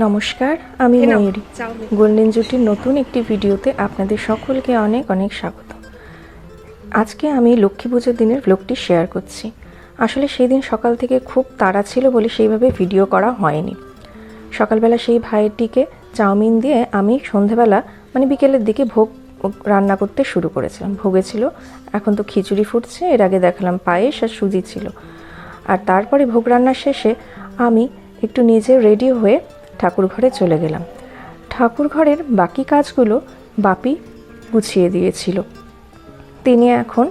নমস্কার আমি ময়ূরী। গোল্ডেন জুটির নতুন একটি ভিডিওতে আপনাদের সকলকে অনেক অনেক স্বাগত। আজকে আমি লক্ষ্মী পুজোর দিনের ব্লগটি শেয়ার করছি। আসলে সেই দিন সকাল থেকে খুব তাড়া ছিল বলে সেইভাবে ভিডিও করা হয়নি। সকালবেলা সেই ভাইটিকে চাউমিন দিয়ে আমি সন্ধেবেলা মানে বিকেলের দিকে ভোগ রান্না করতে শুরু করেছিলাম। ভোগে ছিল এখন তো খিচুড়ি ফুটছে এর আগে দেখালাম পায়েস আর সুজি ছিল। আর তারপরে ভোগ রান্নার শেষে আমি একটু নিজে রেডি হয়ে ঠাকুর ঘরে চলে গেলাম। ঠাকুর ঘরের বাকি কাজগুলো বাপি গুছিয়ে দিয়েছিল। তিনি এখন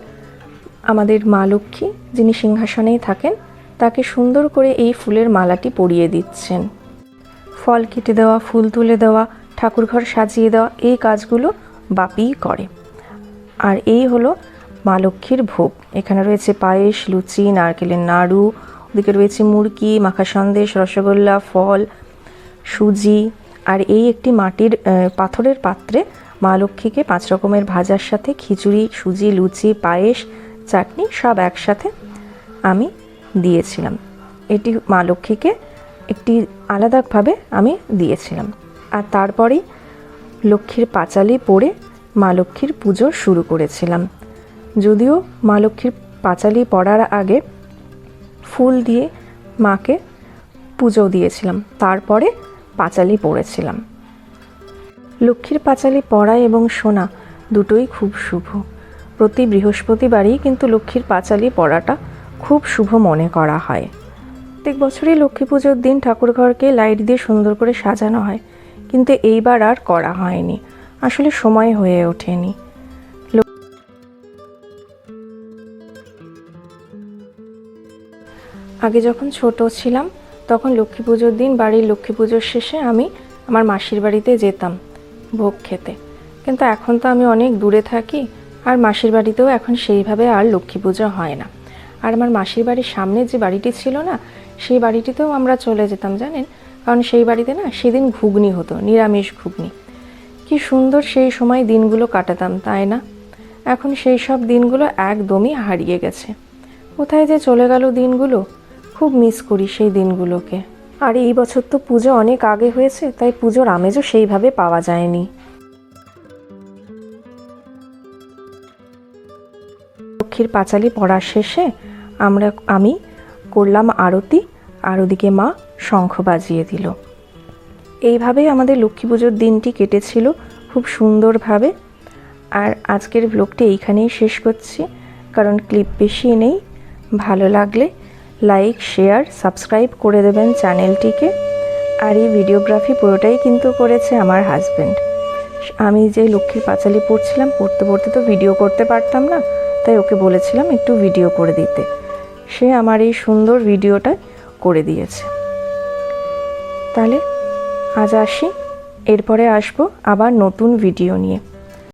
আমাদের মা লক্ষ্মী যিনি সিংহাসনেই থাকেন, তাকে সুন্দর করে এই ফুলের মালাটি পরিয়ে দিচ্ছেন। ফল কেটে দেওয়া, ফুল তুলে দেওয়া, ঠাকুরঘর সাজিয়ে দেওয়া, এই কাজগুলো বাপিই করে। আর এই হলো মা লক্ষ্মীর ভোগ। এখানে রয়েছে পায়েস, লুচি, নারকেলের নাড়ু, ওদিকে রয়েছে মুরকি মাখা সন্দেশ রসগোল্লা, ফল সুজি আর এই একটি মাটির পাথরের পাত্রে মা লক্ষ্মীকে পাঁচ রকমের ভাজার সাথে খিচুড়ি, সুজি, লুচি, পায়েস, চাটনি সব একসাথে আমি দিয়েছিলাম। এটি মা লক্ষ্মীকে একটি আলাদাভাবে আমি দিয়েছিলাম। আর তারপরেই লক্ষ্মীর পাঁচালি পড়ে মা লক্ষ্মীর পুজো শুরু করেছিলাম। যদিও মা লক্ষ্মীর পাঁচালি পড়ার আগে ফুল দিয়ে মাকে পুজো দিয়েছিলাম। তারপরে পাঁচালি পড়েছিলাম। লক্ষ্মীর পাঁচালি পড়া এবং শোনা দুটোই খুব শুভ। প্রতি বৃহস্পতিবারই কিন্তু লক্ষ্মীর পাঁচালি পড়াটা খুব শুভ মনে করা হয়। প্রত্যেক বছরই লক্ষ্মী পুজোর দিন ঠাকুরঘরকে লাইট দিয়ে সুন্দর করে সাজানো হয়, কিন্তু এইবার আর করা হয়নি। আসলে সময় হয়ে ওঠেনি। আগে যখন ছোট ছিলাম তখন লক্ষ্মী পুজোর দিন, বাড়ির লক্ষ্মী পুজোর শেষে আমি আমার মাসির বাড়িতে যেতাম ভোগ খেতে। কিন্তু এখন তো আমি অনেক দূরে থাকি, আর মাসির বাড়িতেও এখন সেইভাবে আর লক্ষ্মী পুজো হয় না। আর আমার মাসির বাড়ির সামনে যে বাড়িটি ছিল না, সেই বাড়িটিতেও আমরা চলে যেতাম, জানেন? কারণ সেই বাড়িতে না সেদিন ঘুগনি হতো, নিরামিষ ঘুগনি। কি সুন্দর সেই সময় দিনগুলো কাটাতাম, তাই না? এখন সেই সব দিনগুলো একদমই হারিয়ে গেছে। কোথায় যে চলে গেল দিনগুলো খুব মিস করি সেই দিনগুলোকে। আর এই বছর তো পুজো অনেক আগে হয়েছে, তাই পুজোর আমেজও সেইভাবে পাওয়া যায়নি। লক্ষ্মীর পাঁচালি পড়া শেষে আমরা, আমি, করলাম আরতি, আর ওদিকে মা শঙ্খ বাজিয়ে দিল। এইভাবেই আমাদের লক্ষ্মী পুজোর দিনটি কেটেছিল খুব সুন্দরভাবে। আর আজকের ব্লগটি এইখানেই শেষ করছি, কারণ ক্লিপ বেশি নেই, ভালো লাগলে লাইক, শেয়ার, সাবস্ক্রাইব করে দেবেন চ্যানেলটিকে। আর এই ভিডিওগ্রাফি পুরোটাই কিন্তু করেছে আমার হাজব্যান্ড আমি যে লক্ষ্মীর পাঁচালি পড়ছিলাম, পড়তে পড়তে তো ভিডিও করতে পারতাম না, তাই ওকে বলেছিলাম একটু ভিডিও করে দিতে। সে আমার এই সুন্দর ভিডিওটা করে দিয়েছে। তাহলে আজ আসি, এরপরে আসব আবার নতুন ভিডিও নিয়ে।